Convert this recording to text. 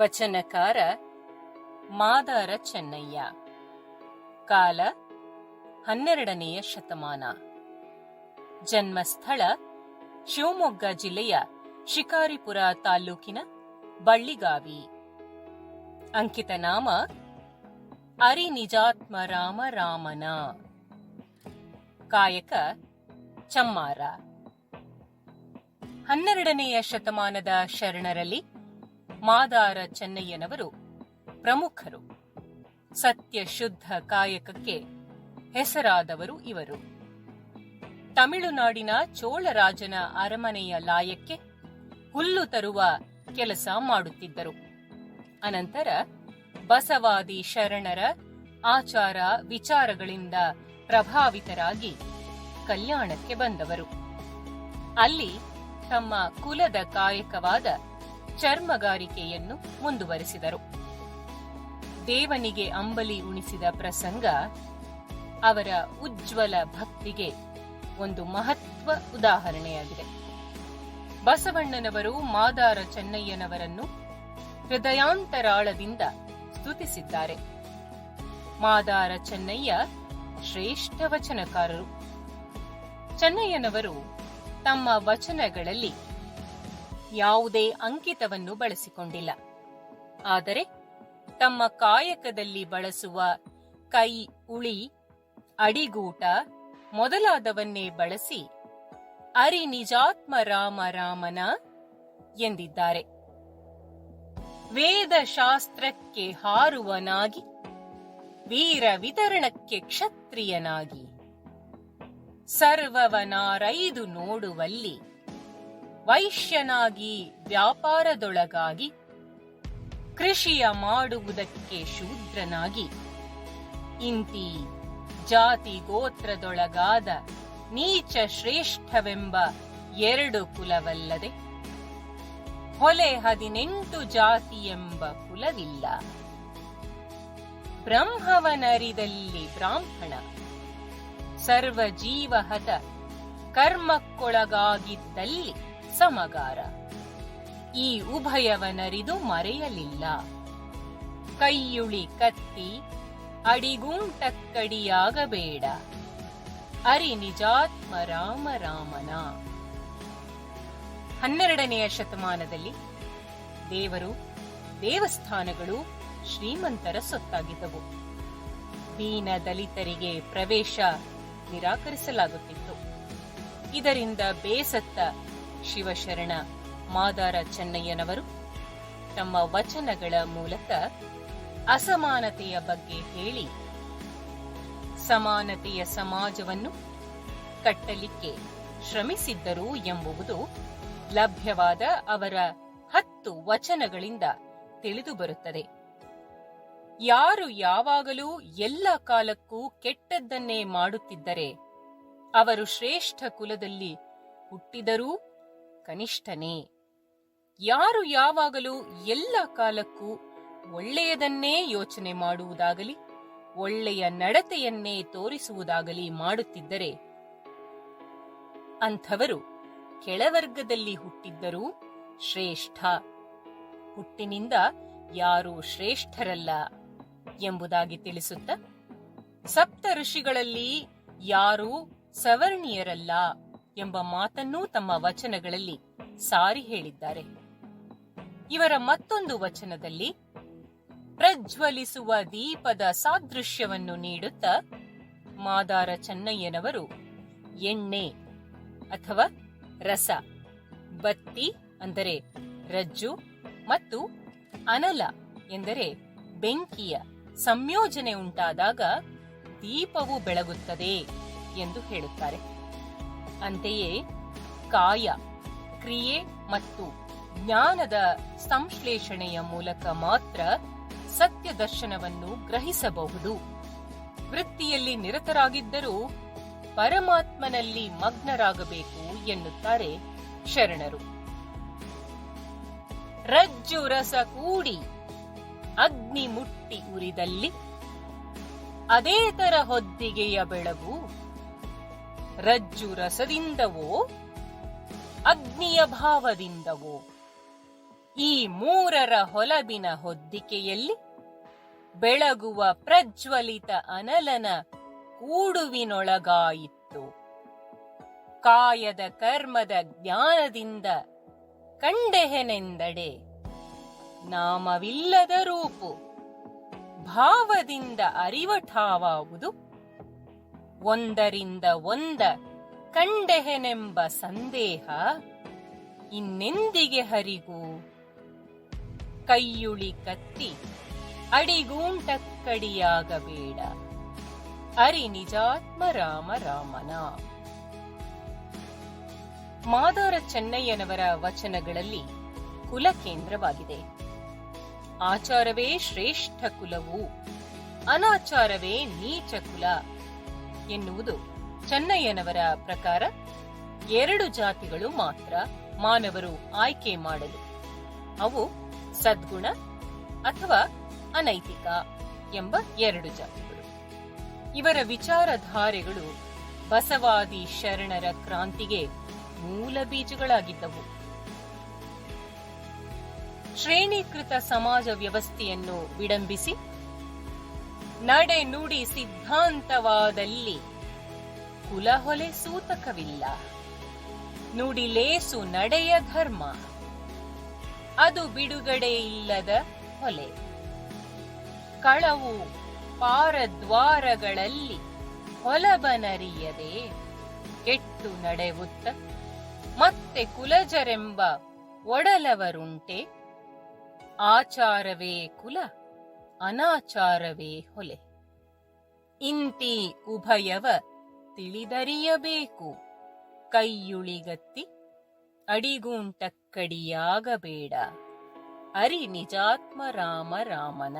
ವಚನಕಾರ ಮಾದಾರ ಚೆನ್ನಯ್ಯ. ಕಾಲ ಹನ್ನೆರಡನೆಯ ಶತಮಾನ. ಜನ್ಮಸ್ಥಳ ಶಿವಮೊಗ್ಗ ಜಿಲ್ಲೆಯ ಶಿಕಾರಿಪುರ ತಾಲ್ಲೂಕಿನ ಬಳ್ಳಿಗಾವಿ. ಅಂಕಿತ ನಾಮ ಅರಿನಿಜಾತ್ಮ ರಾಮ ರಾಮನ ಕಾಯಕ ಚಮ್ಮಾರ. ಹನ್ನೆರಡನೆಯ ಶತಮಾನದ ಶರಣರಲ್ಲಿ ಮಾದಾರ ಚೆನ್ನಯ್ಯನವರು ಪ್ರಮುಖರು. ಸತ್ಯ ಶುದ್ಧ ಕಾಯಕಕ್ಕೆ ಹೆಸರಾದವರು ಇವರು. ತಮಿಳುನಾಡಿನ ಚೋಳರಾಜನ ಅರಮನೆಯ ಲಾಯಕ್ಕೆ ಹುಲ್ಲು ತರುವ ಕೆಲಸ ಮಾಡುತ್ತಿದ್ದರು. ಅನಂತರ ಬಸವಾದಿ ಶರಣರ ಆಚಾರ ವಿಚಾರಗಳಿಂದ ಪ್ರಭಾವಿತರಾಗಿ ಕಲ್ಯಾಣಕ್ಕೆ ಬಂದವರು. ಅಲ್ಲಿ ತಮ್ಮ ಕುಲದ ಕಾಯಕವಾದ ಚರ್ಮಗಾರಿಕೆಯನ್ನು ಮುಂದುವರೆಸಿದರು. ದೇವನಿಗೆ ಅಂಬಲಿ ಉಣಿಸಿದ ಪ್ರಸಂಗ ಅವರ ಉಜ್ವಲ ಭಕ್ತಿಗೆ ಒಂದು ಮಹತ್ವ ಉದಾಹರಣೆಯಾಗಿದೆ. ಬಸವಣ್ಣನವರು ಮಾದಾರ ಚೆನ್ನಯ್ಯನವರನ್ನು ಹೃದಯಾಂತರಾಳದಿಂದ ಸ್ತುತಿಸಿದ್ದಾರೆ. ಮಾದಾರ ಚೆನ್ನಯ್ಯ ಶ್ರೇಷ್ಠ ವಚನಕಾರರು. ಚೆನ್ನಯ್ಯನವರು ತಮ್ಮ ವಚನಗಳಲ್ಲಿ ಯಾವುದೇ ಅಂಕಿತವನ್ನು ಬಳಸಿಕೊಂಡಿಲ್ಲ. ಆದರೆ ತಮ್ಮ ಕಾಯಕದಲ್ಲಿ ಬಳಸುವ ಕೈ, ಉಳಿ, ಅಡಿಗೂಟ ಮೊದಲಾದವನ್ನೇ ಬಳಸಿ ಅರಿ ನಿಜಾತ್ಮ ರಾಮ ರಾಮನ ಎಂದಿದ್ದಾರೆ. ವೇದ ಶಾಸ್ತ್ರಕ್ಕೆ ಹಾರುವನಾಗಿ, ವೀರ ವಿತರಣಕ್ಕೆ ಕ್ಷತ್ರಿಯನಾಗಿ, ಸರ್ವವನಾರೈದು ನೋಡುವಲ್ಲಿ ವೈಶ್ಯನಾಗಿ ವ್ಯಾಪಾರದೊಳಗಾಗಿ, ಕೃಷಿಯ ಮಾಡುವುದಕ್ಕೆ ಶೂದ್ರನಾಗಿ. ಇಂತಿ ಜಾತಿ ಗೋತ್ರದೊಳಗಾದ ನೀಚ ಶ್ರೇಷ್ಠವೆಂಬ ಎರಡು ಕುಲವಲ್ಲದೆ, ಹೊಲೆ ಹದಿನೆಂಟು ಜಾತಿ ಎಂಬ ಕುಲವಿಲ್ಲ. ಬ್ರಹ್ಮವನರಿದಲ್ಲಿ ಬ್ರಾಹ್ಮಣ ಸರ್ವ ಜೀವಹತ ಕರ್ಮಕ್ಕೊಳಗಾಗಿದ್ದಲ್ಲಿ ಸಮಗಾರ. ಈ ಉಭಯವನರಿದು ಮರೆಯಲಿಲ್ಲ. ಕೈಯುಳಿ ಕತ್ತಿ ಅಡಿಗೂಂಟಕ್ಕಡಿಯಾಗಬೇಡ. ಅರಿ ನಿಜಾತ್ಮ ರಾಮ ರಾಮನ. ಹನ್ನೆರಡನೆಯ ಶತಮಾನದಲ್ಲಿ ದೇವರು ದೇವಸ್ಥಾನಗಳು ಶ್ರೀಮಂತರ ಸೊತ್ತಾಗಿದ್ದವು. ದೀನ ದಲಿತರಿಗೆ ಪ್ರವೇಶ ನಿರಾಕರಿಸಲಾಗುತ್ತಿತ್ತು. ಇದರಿಂದ ಬೇಸತ್ತ ಶಿವಶರಣ ಮಾದಾರ ಚೆನ್ನಯ್ಯನವರು ತಮ್ಮ ವಚನಗಳ ಮೂಲಕ ಅಸಮಾನತೆಯ ಬಗ್ಗೆ ಹೇಳಿ ಸಮಾನತೆಯ ಸಮಾಜವನ್ನು ಕಟ್ಟಲಿಕ್ಕೆ ಶ್ರಮಿಸಿದ್ದರು ಎಂಬುದು ಲಭ್ಯವಾದ ಅವರ ಹತ್ತು ವಚನಗಳಿಂದ ತಿಳಿದುಬರುತ್ತದೆ ಯಾರು ಯಾವಾಗಲೂ ಎಲ್ಲ ಕಾಲಕ್ಕೂ ಕೆಟ್ಟದ್ದನ್ನೇ ಮಾಡುತ್ತಿದ್ದರೆ ಅವರು ಶ್ರೇಷ್ಠ ಕುಲದಲ್ಲಿ ಹುಟ್ಟಿದರೂ ಕನಿಷ್ಠನೇ. ಯಾರು ಯಾವಾಗಲೂ ಎಲ್ಲ ಕಾಲಕ್ಕೂ ಒಳ್ಳೆಯದನ್ನೇ ಯೋಚನೆ ಮಾಡುವುದಾಗಲಿ, ಒಳ್ಳೆಯ ನಡತೆಯನ್ನೇ ತೋರಿಸುವುದಾಗಲಿ ಮಾಡುತ್ತಿದ್ದರೆ, ಅಂಥವರು ಕೆಳವರ್ಗದಲ್ಲಿ ಹುಟ್ಟಿದ್ದರೂ ಶ್ರೇಷ್ಠ. ಹುಟ್ಟಿನಿಂದ ಯಾರೂ ಶ್ರೇಷ್ಠರಲ್ಲ ಎಂಬುದಾಗಿ ತಿಳಿಸುತ್ತ, ಸಪ್ತ ಋಷಿಗಳಲ್ಲಿ ಯಾರೂ ಸವರ್ಣೀಯರಲ್ಲ. ಎಂಬ ಮಾತನ್ನೂ ತಮ್ಮ ವಚನಗಳಲ್ಲಿ ಸಾರಿ ಹೇಳಿದ್ದಾರೆ. ಇವರ ಮತ್ತೊಂದು ವಚನದಲ್ಲಿ, ಪ್ರಜ್ವಲಿಸುವ ದೀಪದ ಸಾದೃಶ್ಯವನ್ನು ನೀಡುತ್ತಾ ಮಾದಾರ ಚೆನ್ನಯ್ಯನವರು ಎಣ್ಣೆ ಅಥವಾ ರಸ, ಬತ್ತಿ ಅಂದರೆ ರಜ್ಜು ಮತ್ತು ಅನಲ ಎಂದರೆ ಬೆಂಕಿಯ ಸಂಯೋಜನೆ ಉಂಟಾದಾಗ ದೀಪವು ಬೆಳಗುತ್ತದೆ ಎಂದು ಹೇಳುತ್ತಾರೆ. ಅಂತೆಯೇ ಕಾಯ, ಕ್ರಿಯೆ ಮತ್ತು ಜ್ಞಾನದ ಸಂಶ್ಲೇಷಣೆಯ ಮೂಲಕ ಮಾತ್ರ ಸತ್ಯ ದರ್ಶನವನ್ನು ಗ್ರಹಿಸಬಹುದು. ವೃತ್ತಿಯಲ್ಲಿ ನಿರತರಾಗಿದ್ದರೂ ಪರಮಾತ್ಮನಲ್ಲಿ ಮಗ್ನರಾಗಬೇಕು ಎನ್ನುತ್ತಾರೆ ಶರಣರು. ರಜ್ಜು ರಸ ಕೂಡಿ ಅಗ್ನಿ ಮುಟ್ಟಿ ಉರಿದಲ್ಲಿ ಅದೇ ತರ ಹೊದ್ದಿಗೆಯ ಬೆಳಗು ರಜ್ಜು ರಸದಿಂದವೋ ಅಗ್ನಿಯ ಭಾವದಿಂದವೋ ಈ ಮೂರರ ಹೊಲಬಿನ ಹೊದ್ದಿಕೆಯಲ್ಲಿ ಬೆಳಗುವ ಪ್ರಜ್ವಲಿತ ಅನಲನ ಕೂಡುವಿನೊಳಗಾಯಿತ್ತು ಕಾಯದ ಕರ್ಮದ ಜ್ಞಾನದಿಂದ ಕಂಡೆಹೆನೆಂದಡೆ. ನಾಮವಿಲ್ಲದ ರೂಪು, ಭಾವದಿಂದ ಅರಿವಠಾವಾವುದು. ಒಂದರಿಂದ ಒಂದ ಕಂಡೆಹೆನೆಂಬ ಸಂದೇಹ ಇನ್ನೆಂದಿಗೆ ಹರಿಗೂ? ಕೈಯುಳಿ ಕತ್ತಿ ಅಡಿಗೂಂಟಕ್ಕಡಿಯಾಗಬೇಡ. ಅರಿ ನಿಜಾತ್ಮ ರಾಮ ರಾಮನ. ಮಾದಾರ ಚೆನ್ನಯ್ಯನವರ ವಚನಗಳಲ್ಲಿ ಕುಲ ಕೇಂದ್ರವಾಗಿದೆ ಆಚಾರವೇ ಶ್ರೇಷ್ಠ ಕುಲವು, ಅನಾಚಾರವೇ ನೀಚ ಕುಲ ಎನ್ನುವುದು ಚೆನ್ನಯ್ಯನವರ ಪ್ರಕಾರ ಎರಡು ಜಾತಿಗಳು ಮಾತ್ರ ಮಾನವರು ಆಯ್ಕೆ ಮಾಡಲು. ಅವು ಸದ್ಗುಣ ಅಥವಾ ಅನೈತಿಕ ಎಂಬ ಎರಡು ಜಾತಿಗಳು. ಇವರ ವಿಚಾರಧಾರೆಗಳು ಬಸವಾದಿ ಶರಣರ ಕ್ರಾಂತಿಗೆ ಮೂಲ ಬೀಜಗಳಾಗಿದ್ದವು. ಶ್ರೇಣೀಕೃತ ಸಮಾಜ ವ್ಯವಸ್ಥೆಯನ್ನು ವಿಡಂಬಿಸಿ ನಡೆ ನುಡಿ ಸಿದ್ಧಾಂತವಾದಲ್ಲಿ. ಕುಲಹೊಲೆ ಸೂತಕವಿಲ್ಲ. ನುಡಿಲೇಸು ನಡೆಯ ಧರ್ಮ. ಅದು ಬಿಡುಗಡೆ ಇಲ್ಲದ ಹೊಲೆ. ಕಳವು ಪಾರದ್ವಾರಗಳಲ್ಲಿ ಹೊಲಬನರಿಯದೆ. ಕೆಟ್ಟು ನಡೆವುತ್ತ ಮತ್ತೆ ಕುಲಜರೆಂಬ ಒಡಲವರುಂಟೆ. ಆಚಾರವೇ ಕುಲ. ಅನಾಚಾರವೇ ಹೊಲೆ. ಇಂತಿ ಉಭಯವ ತಿಳಿದರಿಯಬೇಕು. ಕೈಯುಳಿಗತ್ತಿ ಅಡಿಗೂಂಟಕ್ಕಡಿಯಾಗಬೇಡ. ಅರಿ ನಿಜಾತ್ಮ ರಾಮ ರಾಮನ.